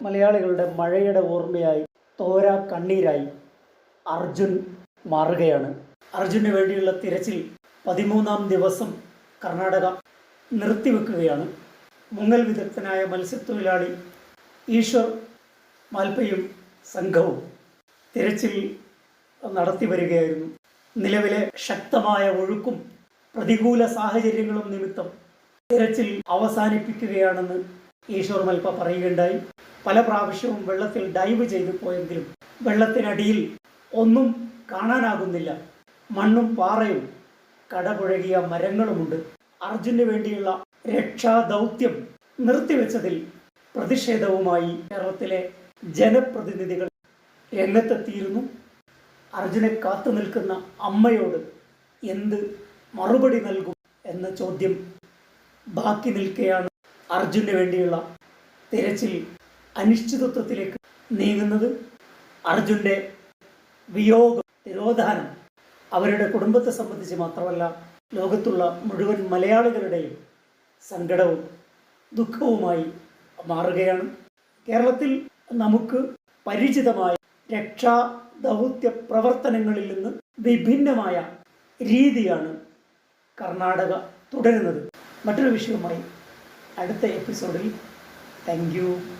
മലയാളികളുടെ മഴയുടെ ഓർമ്മയായി തോര കണ്ണീരായി അർജുൻ മാറുകയാണ്. അർജുന് വേണ്ടിയുള്ള തിരച്ചിൽ പതിമൂന്നാം ദിവസം കർണാടക നിർത്തിവെക്കുകയാണ് മുങ്ങൽ വിദഗ്ധനായ മത്സ്യത്തൊഴിലാളി ഈശ്വർ മാൽപ്പയും സംഘവും തിരച്ചിൽ നടത്തി വരികയായിരുന്നു. നിലവിലെ ശക്തമായ ഒഴുക്കും പ്രതികൂല സാഹചര്യങ്ങളും നിമിത്തം തിരച്ചിൽ അവസാനിപ്പിക്കുകയാണെന്ന് ഈശ്വർ മൽപ്പ പറയുകയുണ്ടായി. പല പ്രാവശ്യവും വെള്ളത്തിൽ ഡൈവ് ചെയ്തു പോയെങ്കിലും വെള്ളത്തിനടിയിൽ ഒന്നും കാണാനാകുന്നില്ല. മണ്ണും പാറയും കടപുഴകിയ മരങ്ങളുമുണ്ട്. അർജുന് വേണ്ടിയുള്ള രക്ഷാദൗത്യം നിർത്തിവെച്ചതിൽ പ്രതിഷേധവുമായി കേരളത്തിലെ ജനപ്രതിനിധികൾ രംഗത്തെത്തിയിരുന്നു. അർജുനെ കാത്തു നിൽക്കുന്ന അമ്മയോട് എന്ത് മറുപടി നൽകും എന്ന ചോദ്യം ബാക്കി നിൽക്കുകയാണ് അർജുന് വേണ്ടിയുള്ള തിരച്ചിൽ. അനിശ്ചിതത്വത്തിലേക്ക് നീങ്ങുന്നത് അർജുന്റെ വിയോഗം തിരോധാനം. അവരുടെ കുടുംബത്തെ സംബന്ധിച്ച് മാത്രമല്ല ലോകത്തുള്ള മുഴുവൻ മലയാളികളുടെയും സങ്കടവും ദുഃഖവുമായി മാറുകയാണ്. കേരളത്തിൽ നമുക്ക് പരിചിതമായ രക്ഷാ ദൗത്യ പ്രവർത്തനങ്ങളിൽ നിന്ന് വിഭിന്നമായ രീതിയാണ് കർണാടക തുടരുന്നത്. മറ്റൊരു വിഷയവുമായി അടുത്ത എപ്പിസോഡിൽ. താങ്ക്